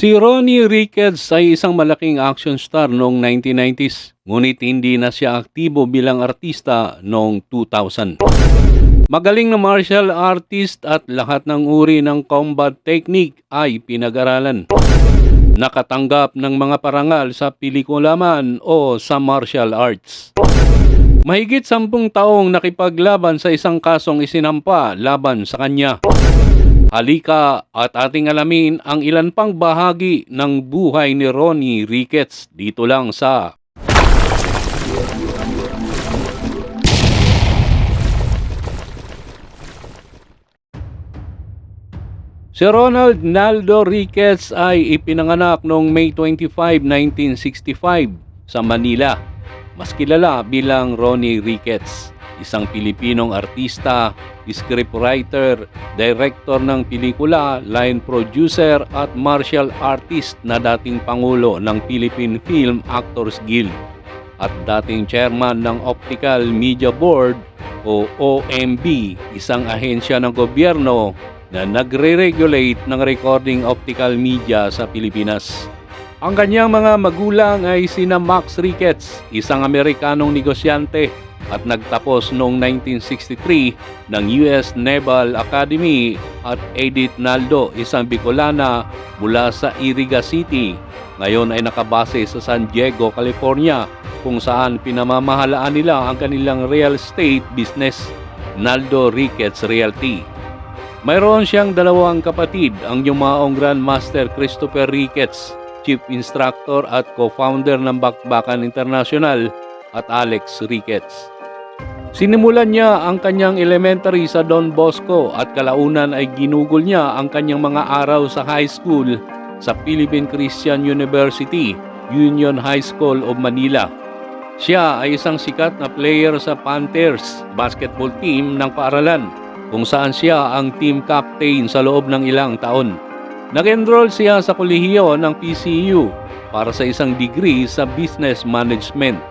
Si Ronnie Ricketts ay isang malaking action star noong 1990s, ngunit hindi na siya aktibo bilang artista noong 2000. Magaling na martial artist at lahat ng uri ng combat technique ay pinag-aralan. Nakatanggap ng mga parangal sa pelikula man o sa martial arts. Mahigit sampung taong nakipaglaban sa isang kasong isinampa laban sa kanya. Halika at ating alamin ang ilan pang bahagi ng buhay ni Ronnie Ricketts dito lang sa Si Ronald Naldo Ricketts ay ipinanganak noong May 25, 1965 sa Manila. Mas kilala bilang Ronnie Ricketts, isang Pilipinong artista, scriptwriter, director ng pelikula, line producer at martial artist na dating pangulo ng Philippine Film Actors Guild at dating chairman ng Optical Media Board o OMB, isang ahensya ng gobyerno na nagre-regulate ng recording optical media sa Pilipinas. Ang kanyang mga magulang ay sina Max Ricketts, isang Amerikanong negosyante at nagtapos noong 1963 ng US Naval Academy at Edith Naldo, isang Bicolana mula sa Iriga City. Ngayon ay nakabase sa San Diego, California kung saan pinamamahalaan nila ang kanilang real estate business, Naldo Ricketts Realty. Mayroon siyang dalawang kapatid, ang yumaong Grandmaster Christopher Ricketts, Chief Instructor at Co-founder ng Bakbakan International at Alex Ricketts. Sinimulan niya ang kanyang elementary sa Don Bosco at kalaunan ay ginugol niya ang kanyang mga araw sa high school sa Philippine Christian University, Union High School of Manila. Siya ay isang sikat na player sa Panthers basketball team ng paaralan kung saan siya ang team captain sa loob ng ilang taon. Nag-enroll siya sa kolehiyo ng PCU para sa isang degree sa business management.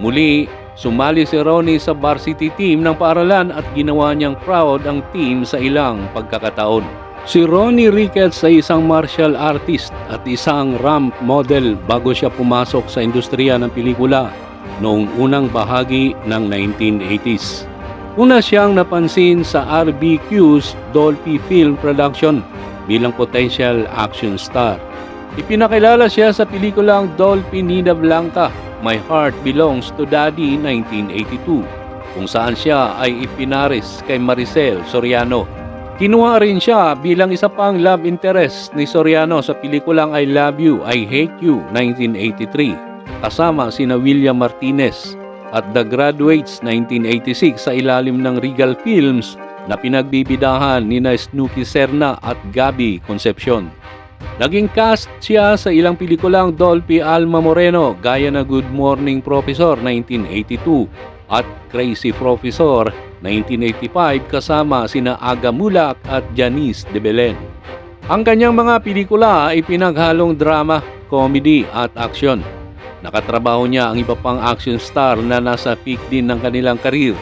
Muli, sumali si Ronnie sa varsity team ng paaralan at ginawa niyang proud ang team sa ilang pagkakataon. Si Ronnie Ricketts ay isang martial artist at isang ramp model bago siya pumasok sa industriya ng pelikula noong unang bahagi ng 1980s. Una siyang napansin sa RBQ's Dolphy Film Production bilang potential action star. Ipinakilala siya sa pelikulang Dolphy Nina Blanca, My Heart Belongs to Daddy 1982, kung saan siya ay ipinaris kay Maricel Soriano. Kinuha rin siya bilang isa pang love interest ni Soriano sa pelikulang I Love You, I Hate You 1983, kasama sina William Martinez, at The Graduates 1986 sa ilalim ng Regal Films na pinagbibidahan ni na Snooki Serna at Gabi Concepcion. Naging cast siya sa ilang pelikulang Dolphy Alma Moreno gaya na Good Morning Professor 1982 at Crazy Professor 1985 kasama sina Aga Mulak at Janice de Belen. Ang kanyang mga pelikula ay pinaghalong drama, comedy at action. Nakatrabaho niya ang iba pang action star na nasa peak din ng kanilang karir,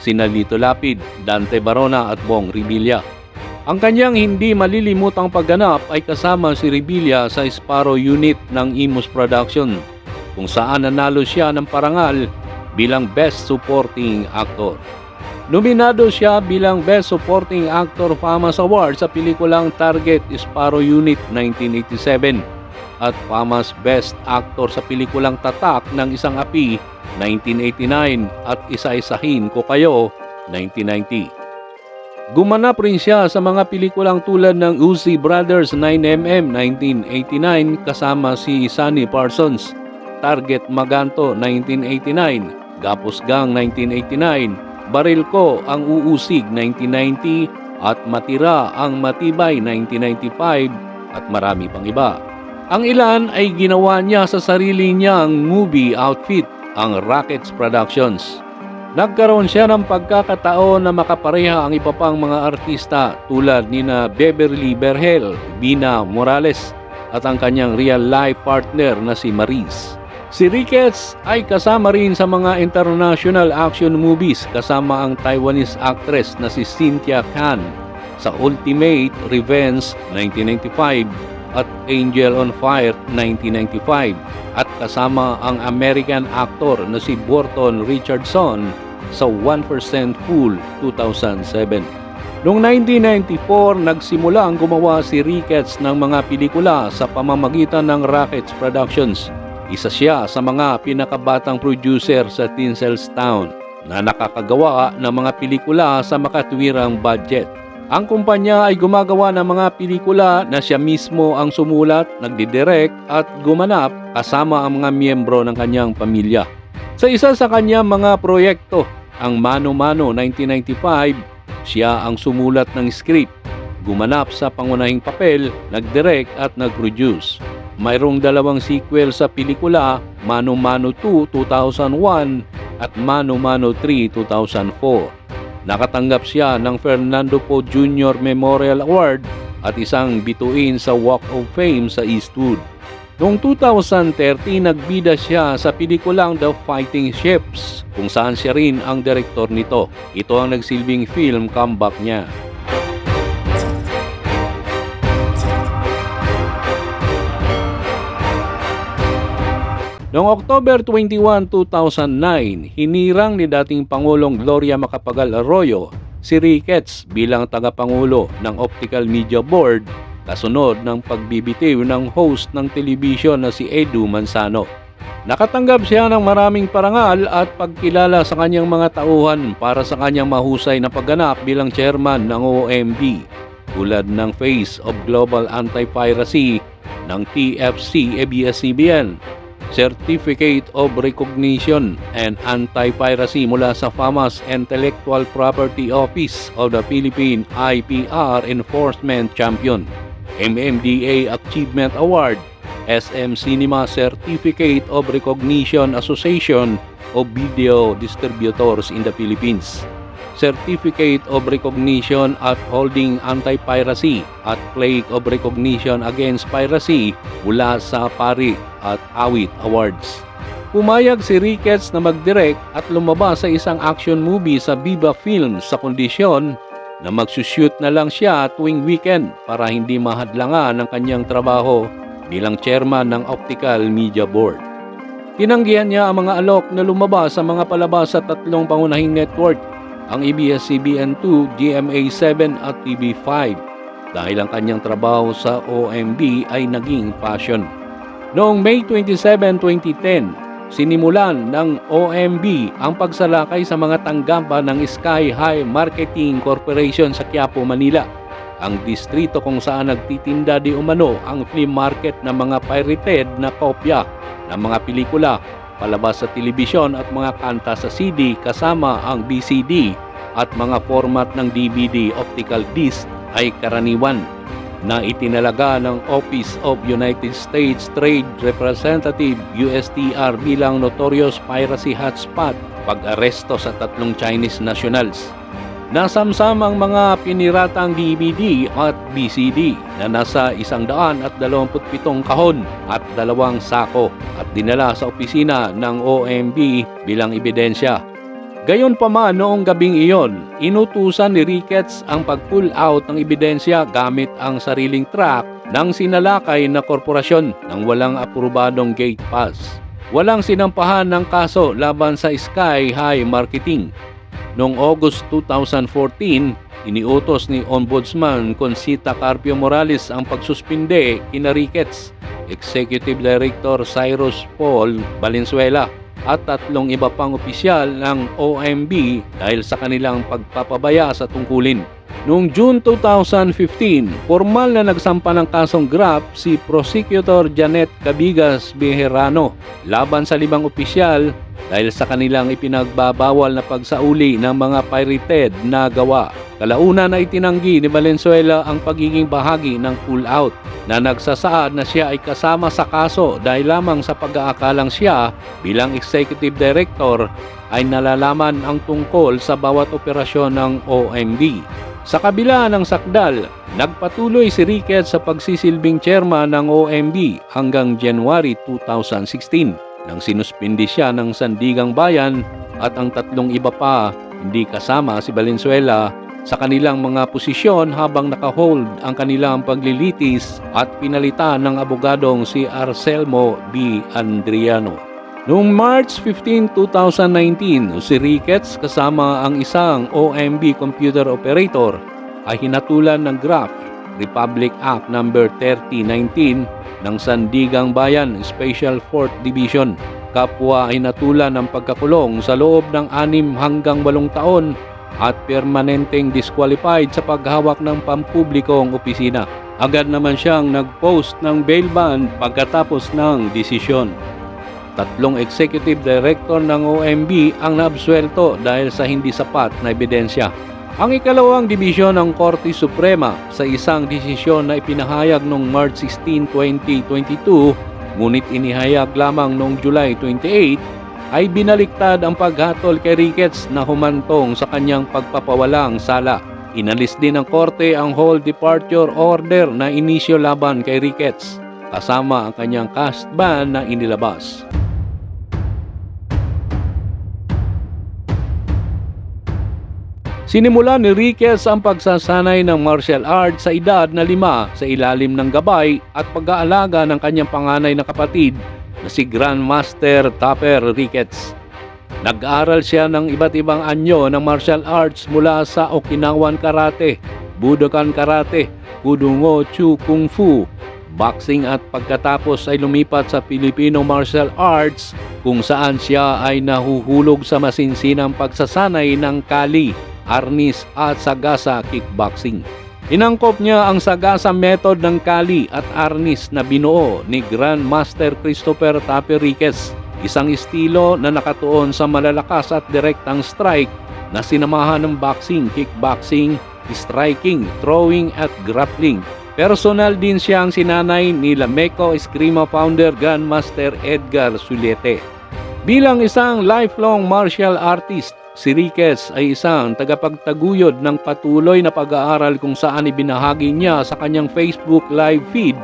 sina Lito Lapid, Dante Barona at Bong Revilla. Ang kanyang hindi malilimutang pagganap ay kasama si Revilla sa Sparrow Unit ng Imus Production, kung saan nanalo siya ng parangal bilang Best Supporting Actor. Nominado siya bilang Best Supporting Actor Famas Award sa pelikulang Target Sparrow Unit 1987 at Famas Best Actor sa pelikulang Tatak ng Isang Api 1989 at Isa-isahin ko kayo 1990. Gumanap rin siya sa mga pelikulang tulad ng Uzi Brothers 9mm 1989 kasama si Sunny Parsons, Target Maganto 1989, Gapos Gang 1989, Baril Ko ang Uusig 1990 at Matira ang Matibay 1995 at marami pang iba. Ang ilan ay ginawa niya sa sarili niyang movie outfit, ang Rockets Productions. Nagkaroon siya ng pagkakataon na makapareha ang iba pang mga artista tulad ni na Beverly Berhel, Bina Morales at ang kanyang real-life partner na si Maris. Si Ricketts ay kasama rin sa mga international action movies kasama ang Taiwanese actress na si Cynthia Khan sa Ultimate Revenge 1995 at Angel on Fire 1995 at kasama ang American actor na si Burton Richardson sa 1% Fool 2007. Noong 1994, nagsimula ang gumawa si Ricketts ng mga pelikula sa pamamagitan ng Rockets Productions. Isa siya sa mga pinakabatang producer sa Tinseltown na nakakagawa ng mga pelikula sa makatwirang budget. Ang kumpanya ay gumagawa ng mga pelikula na siya mismo ang sumulat, nagdidirect at gumanap kasama ang mga miyembro ng kanyang pamilya. Sa isa sa kanyang mga proyekto, ang Mano Mano 1995, siya ang sumulat ng script, gumanap sa pangunahing papel, nagdirect at nag-produce. Mayroong dalawang sequel sa pelikula, Mano Mano 2 2001 at Mano Mano 3 2004. Nakatanggap siya ng Fernando Poe Jr. Memorial Award at isang bituin sa Walk of Fame sa Eastwood. Noong 2013, nagbida siya sa pelikulang The Fighting Ships kung saan siya rin ang direktor nito. Ito ang nagsilbing film comeback niya. Noong October 21, 2009, hinirang ni dating Pangulong Gloria Macapagal Arroyo si Ricketts bilang tagapangulo ng Optical Media Board kasunod ng pagbibitiw ng host ng telebisyon na si Edu Manzano. Nakatanggap siya ng maraming parangal at pagkilala sa kanyang mga tauhan para sa kanyang mahusay na pagganap bilang chairman ng OMB tulad ng Face of Global Anti-Piracy ng TFC ABS-CBN Certificate of Recognition and Anti-Piracy mula sa FAMAS Intellectual Property Office of the Philippine IPR Enforcement Champion, MMDA Achievement Award, SM Cinema Certificate of Recognition Association of Video Distributors in the Philippines. Certificate of Recognition at Holding Anti-Piracy at Plague of Recognition Against Piracy mula sa Pari at Awit Awards. Pumayag si Ricketts na mag-direct at lumabas sa isang action movie sa Viva Films sa kondisyon na magsushoot na lang siya tuwing weekend para hindi mahadlangan ng kanyang trabaho bilang chairman ng Optical Media Board. Tinanggihan niya ang mga alok na lumabas sa mga palabas sa tatlong pangunahing network ang ABS-CBN2, GMA7 at TV5 dahil ang kanyang trabaho sa OMB ay naging passion. Noong May 27, 2010, sinimulan ng OMB ang pagsalakay sa mga tanggapan ng Sky High Marketing Corporation sa Quiapo, Manila, ang distrito kung saan nagtitinda di umano ang flea market ng mga pirated na kopya ng mga pelikula palabas sa telebisyon at mga kanta sa CD kasama ang BCD at mga format ng DVD optical disc ay karaniwan na itinalaga ng Office of United States Trade Representative USTR bilang notorious piracy hotspot pag-aresto sa tatlong Chinese nationals. Nasamsam ang mga piniratang DVD at BCD na nasa 127 kahon at dalawang sako at dinala sa opisina ng OMB bilang ebidensya. Gayon pa man noong gabing iyon, inutusan ni Ricketts ang pag-pull out ng ebidensya gamit ang sariling truck ng sinalakay na korporasyon ng walang aprobadong gate pass. Walang sinampahan ng kaso laban sa Sky High Marketing Noong August 2014, iniutos ni Ombudsman Consita Carpio Morales ang pagsuspinde kina Ricketts, Executive Director Cyrus Paul Valenzuela at tatlong iba pang opisyal ng OMB dahil sa kanilang pagpapabaya sa tungkulin. Noong June 2015, formal na nagsampa ng kasong graft si Prosecutor Janet Cabigas Bejerano laban sa limang opisyal dahil sa kanilang ipinagbabawal na pagsauli ng mga pirated na gawa. Kalaunan na itinanggi ni Valenzuela ang pagiging bahagi ng pull-out na nagsasaad na siya ay kasama sa kaso dahil lamang sa pag-aakalang siya bilang executive director ay nalalaman ang tungkol sa bawat operasyon ng OMB. Sa kabila ng sakdal, nagpatuloy si Ricketts sa pagsisilbing chairman ng OMB hanggang January 2016 nang sinuspindi siya ng Sandigang Bayan at ang tatlong iba pa hindi kasama si Valenzuela sa kanilang mga posisyon habang nakahold ang kanilang paglilitis at pinalitan ng abogadong si Arcelmo B. Andriano. Noong March 15, 2019, si Ricketts kasama ang isang OMB computer operator ay hinatulan ng GRAF Republic Act No. 3019 ng Sandigang Bayan Special 4th Division. Kapwa ay natulan ng pagkakulong sa loob ng 6 hanggang 8 taon at permanenteng disqualified sa paghawak ng pampublikong opisina. Agad naman siyang nag-post ng bail bond pagkatapos ng desisyon. Tatlong executive director ng OMB ang naabsuelto dahil sa hindi sapat na ebidensya. Ang ikalawang dibisyon ng Korte Suprema sa isang desisyon na ipinahayag noong March 16, 2022, ngunit inihayag lamang noong July 28, ay binaliktad ang paghatol kay Ricketts na humantong sa kanyang pagpapawalang sala. Inalis din ng korte ang whole departure order na inisyo laban kay Ricketts, kasama ang kanyang cast ban na inilabas. Sinimula ni Riquez ang pagsasanay ng martial arts sa edad na lima sa ilalim ng gabay at pag-aalaga ng kanyang panganay na kapatid na si Grandmaster Tapper Ricketts. Nag-aral siya ng iba't ibang anyo ng martial arts mula sa Okinawan Karate, Budokan Karate, Kudungo Chu Kung Fu, boxing at pagkatapos ay lumipat sa Filipino martial arts kung saan siya ay nahuhulog sa masinsinang pagsasanay ng kali, arnis at sagasa kickboxing. Inangkop niya ang sagasa method ng kali at arnis na binuo ni Grandmaster Christopher Taperiquez, isang estilo na nakatuon sa malalakas at direktang strike na sinamahan ng boxing, kickboxing, striking, throwing at grappling. Personal din siyang sinanay ni Lameco Eskrima founder Grandmaster Edgar Sulete. Bilang isang lifelong martial artist, si Riquez ay isang tagapagtaguyod ng patuloy na pag-aaral kung saan ibinahagi niya sa kanyang Facebook live feed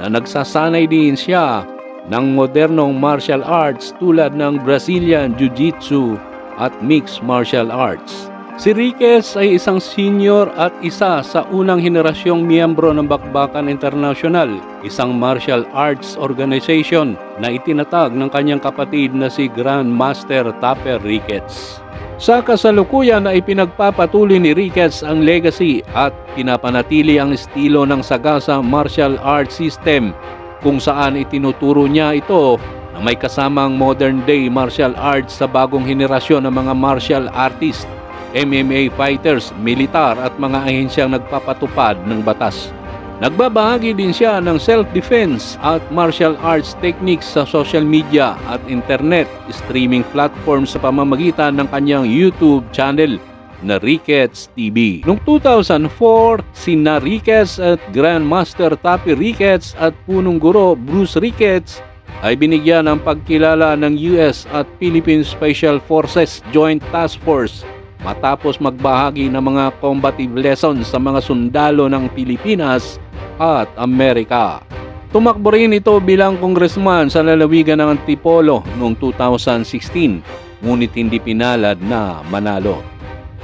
na nagsasanay din siya ng modernong martial arts tulad ng Brazilian Jiu-Jitsu at Mixed Martial Arts. Si Riquez ay isang senior at isa sa unang henerasyong miyembro ng Bakbakan International, isang martial arts organization na itinatag ng kanyang kapatid na si Grandmaster Tapper Riquez. Sa kasalukuyan na ipinagpapatuloy ni Riquez ang legacy at pinapanatili ang estilo ng Sagasa Martial Arts System kung saan itinuturo niya ito na may kasamang modern day martial arts sa bagong henerasyon ng mga martial artist MMA fighters, militar at mga ahensyang nagpapatupad ng batas. Nagbabahagi din siya ng self-defense at martial arts techniques sa social media at internet streaming platforms sa pamamagitan ng kanyang YouTube channel na Ricketts TV. Noong 2004, sina Ricketts at Grandmaster Tapi Ricketts at punong guro Bruce Ricketts ay binigyan ng pagkilala ng US at Philippine Special Forces Joint Task Force matapos magbahagi ng mga combative lessons sa mga sundalo ng Pilipinas at Amerika. Tumakbo rin ito bilang kongresman sa lalawigan ng Antipolo noong 2016, ngunit hindi pinalad na manalo.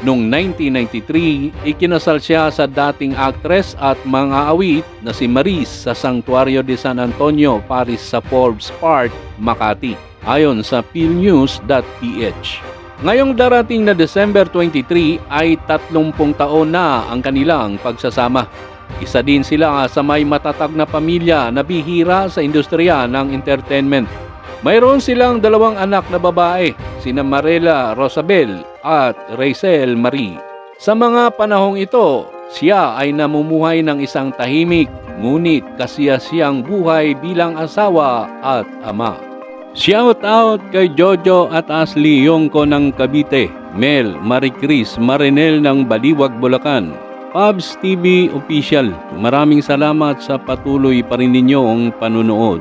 Noong 1993, ikinasal siya sa dating actress at mga awit na si Maris sa Santuario de San Antonio, Paris sa Forbes Park, Makati, ayon sa philnews.ph. Ngayong darating na December 23 ay 30 taon na ang kanilang pagsasama. Isa din sila sa may matatag na pamilya na bihira sa industriya ng entertainment. Mayroon silang dalawang anak na babae, sina Marela Rosabel at Rachel Marie. Sa mga panahong ito, siya ay namumuhay ng isang tahimik ngunit kasiyasiyang buhay bilang asawa at ama. Shout out kay Jojo at Ashley Yongko ng Cavite, Mel, Maricris, Marinel ng Baliwag, Bulacan, Pabs TV Official. Maraming salamat sa patuloy pa rin ninyong panunood.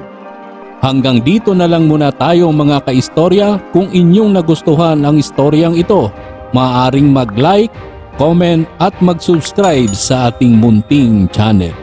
Hanggang dito na lang muna tayo mga kaistorya. Kung inyong nagustuhan ang istoryang ito, maaaring mag-like, comment at mag-subscribe sa ating munting channel.